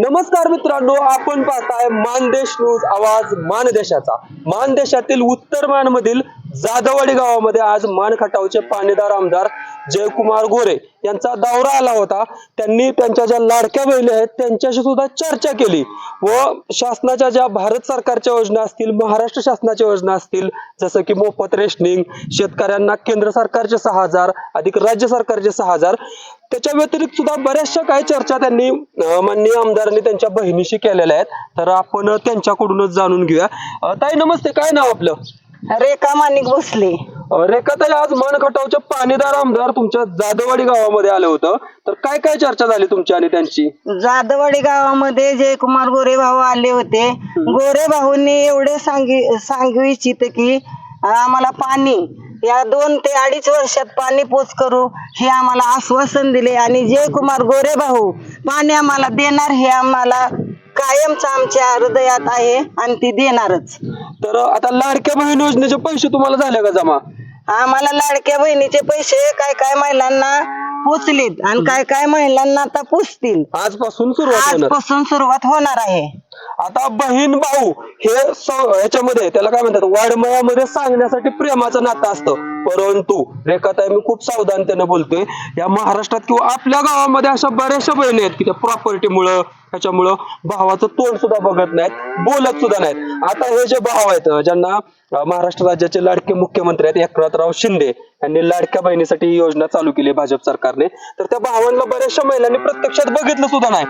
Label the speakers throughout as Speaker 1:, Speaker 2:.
Speaker 1: नमस्कार मित्रांनो आपण पाहताय मानदेश न्यूज आवाज मानदेशाचा. मानदेशातील उत्तर मानमधील जाधववाडी गावामध्ये आज मान खटावचे पाणीदार आमदार जयकुमार गोरे यांचा दौरा आला होता. त्यांनी त्यांच्या ज्या लाडक्या बहिणी आहेत त्यांच्याशी सुद्धा चर्चा केली व शासनाच्या ज्या भारत सरकारच्या योजना असतील महाराष्ट्र शासनाच्या योजना असतील जसं की मोफत रेशनिंग शेतकऱ्यांना केंद्र सरकारचे सहा हजार अधिक राज्य सरकारचे सहा हजार त्याच्या व्यतिरिक्त सुद्धा बऱ्याचशा काही चर्चा त्यांनी माननीय आमदारांनी त्यांच्या बहिणीशी केलेल्या आहेत. तर आपण त्यांच्याकडूनच जाणून घेऊया. ताई नमस्ते. काय नाव आपलं?
Speaker 2: रेखा भोसले.
Speaker 1: अं, रेखाताई आज मनखटावच्या पाणीदार आमदार तुमच्या जाधववाडी गावामध्ये आलं होतं. तर काय काय चर्चा झाली तुमची आणि त्यांची?
Speaker 2: जाधववाडी गावामध्ये जयकुमार गोरे भाऊ आले होते. गोरे भाऊंनी एवढे सांगी सांगू इच्छित की आम्हाला पाणी या दोन ते अडीच वर्षात पाणी पोच करू हे आम्हाला आश्वासन दिले. आणि जयकुमार गोरे भाऊ पाणी आम्हाला देणार हे आम्हाला कायमच आमच्या हृदयात आहे आणि ती देणारच.
Speaker 1: तर आता लाडक्या बहीण योजनेचे पैसे तुम्हाला झाले का जमा?
Speaker 2: आम्हाला लाडक्या बहिणीचे पैसे काय काय महिलांना पोचलेत आणि काय काय महिलांना आता पोचतील.
Speaker 1: आजपासून सुरुवात होणार.
Speaker 2: आजपासून सुरुवात होणार आहे.
Speaker 1: आता बहीण भाऊ हे ह्याच्यामध्ये त्याला काय म्हणतात वाडमयामध्ये सांगण्यासाठी प्रेमाचं नातं असतं. परंतु रेखाताई मी खूप सावधानतेने बोलतोय. या महाराष्ट्रात किंवा आपल्या गावामध्ये अशा बऱ्याचशा बहिणी आहेत की त्या प्रॉपर्टीमुळं ह्याच्यामुळं भावाचं तोंड सुद्धा बघत नाहीत बोलत सुद्धा नाहीत. आता हे जे भाव आहेत ज्यांना महाराष्ट्र राज्याचे लाडके मुख्यमंत्री आहेत एकनाथराव शिंदे यांनी लाडक्या बहिणीसाठी ही योजना चालू केली भाजप सरकारने. तर त्या भावांना बऱ्याचशा महिलांनी प्रत्यक्षात बघितलं सुद्धा नाही.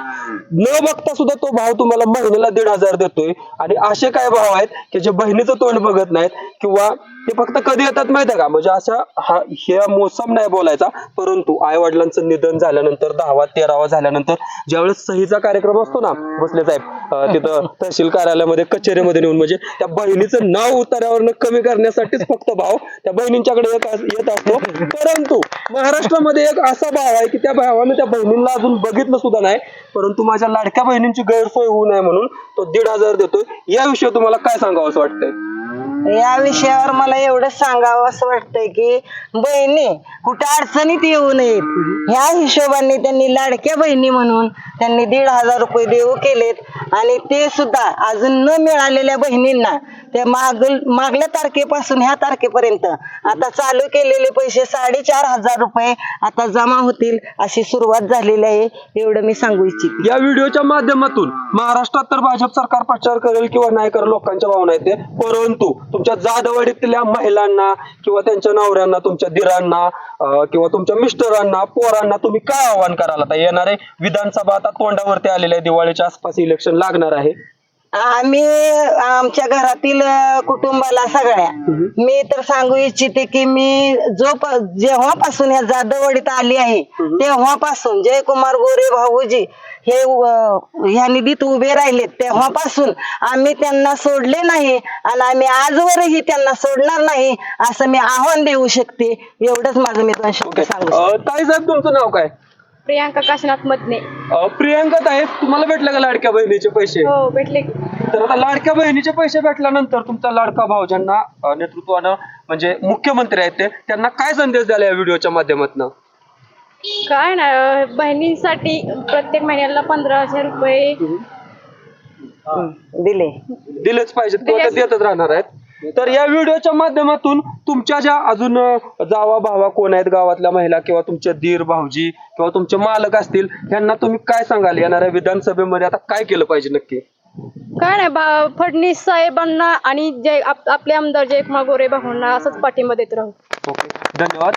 Speaker 1: न बघता सुद्धा तो भाव तुम्हाला महिन्याला दीड हजार देतोय. आणि असे काय भाव आहेत की जे बहिणीचं तोंड बघत नाहीत किंवा ते फक्त कधी येतात माहिती आहे का? म्हणजे अशा हा हे मोसम नाही बोलायचा. परंतु आई वडिलांचं निधन झाल्यानंतर दहावा तेरावा झाल्यानंतर ज्यावेळेस सहीचा कार्यक्रम असतो ना बसले साहेब तिथं तहसील कार्यालयामध्ये कचेरीमध्ये नेऊन म्हणजे त्या बहिणीचं नाव उतार्यावरनं कमी करण्यासाठीच फक्त भाव त्या बहिणींच्याकडे येत असतो. परंतु महाराष्ट्रामध्ये एक असा भाव आहे की त्या भावाने त्या बहिणींना अजून बघितलं सुद्धा नाही. परंतु माझ्या लाडक्या बहिणींची गैरसोय होऊ नये म्हणून तो दीड हजार देतोय. याविषयी तुम्हाला काय सांगावं असं वाटतंय?
Speaker 2: या विषयावर मला एवढं सांगावं असं वाटतंय की बहिणी कुठे अडचणीत येऊ नयेत. ह्या हिशोबाने त्यांनी लाडक्या बहिणी म्हणून त्यांनी दीड हजार रुपये देऊ केलेत. आणि ते सुद्धा अजून न मिळालेल्या बहिणींना ते माग मागल्या तारखेपासून ह्या तारखेपर्यंत आता चालू केलेले पैसे साडेचार हजार रुपये आता जमा होतील अशी सुरुवात झालेली आहे एवढं मी सांगू इच्छिते
Speaker 1: या व्हिडिओच्या माध्यमातून महाराष्ट्रात तर भाजप सरकार प्रचार करेल किंवा नाही करेल लोकांच्या भावना येते परंतु तुमच्या जाधवडीतल्या महिलांना किंवा त्यांच्या नवऱ्यांना तुमच्या दिरांना किंवा तुमच्या मिस्टरांना पोरांना तुम्ही काय आव्हान कराल? आता येणारे विधानसभा आता तोंडावरती आलेल्या दिवाळीच्या आसपास इलेक्शन लागणार आहे.
Speaker 2: आम्ही आमच्या घरातील कुटुंबाला सगळ्या. मी तर सांगू इच्छिते की मी जो जेव्हापासून ह्या जाधववाडीत आली आहे तेव्हापासून जयकुमार गोरे भाऊजी हे ह्या निधीत उभे राहिलेत. तेव्हापासून आम्ही त्यांना सोडले नाही आणि आम्ही आजवरही त्यांना सोडणार नाही असं मी आव्हान देऊ शकते एवढंच माझं मी सांगू
Speaker 1: ताईसाहेब तुमचं नाव काय?
Speaker 3: प्रियांका काशीनाथ मदने
Speaker 1: अं, प्रियंका ताई तुम्हाला भेटलं का लाडक्या बहिणीचे पैसे?
Speaker 3: हो भेटले की.
Speaker 1: तर आता लाडक्या बहिणीचे पैसे भेटल्यानंतर तुमचा लाडका भाऊ ज्यांना अं, नेतृत्वानं म्हणजे मुख्यमंत्री आहेत ते त्यांना काय संदेश द्याला या व्हिडिओच्या माध्यमातून?
Speaker 3: काय ना अं, बहिणींसाठी प्रत्येक महिन्याला पंधरा हजार रुपये
Speaker 2: दिले.
Speaker 1: दिलेच पाहिजेत. किंवा ते देतच राहणार आहेत. तर या व्हिडिओच्या माध्यमातून तुमच्या ज्या अजून जावा भावा कोण आहेत गावातल्या महिला किंवा तुमचे दीर भाऊजी किंवा तुमचे मालक असतील यांना तुम्ही काय सांगाल? येणाऱ्या विधानसभेमध्ये आता काय केलं पाहिजे नक्की?
Speaker 3: काय नाही बा फडणवीस साहेबांना आणि आप- आपले आमदार जयकुमार गोरे भाऊंना असंच पाठिंबा देत राहू.
Speaker 1: ओके धन्यवाद.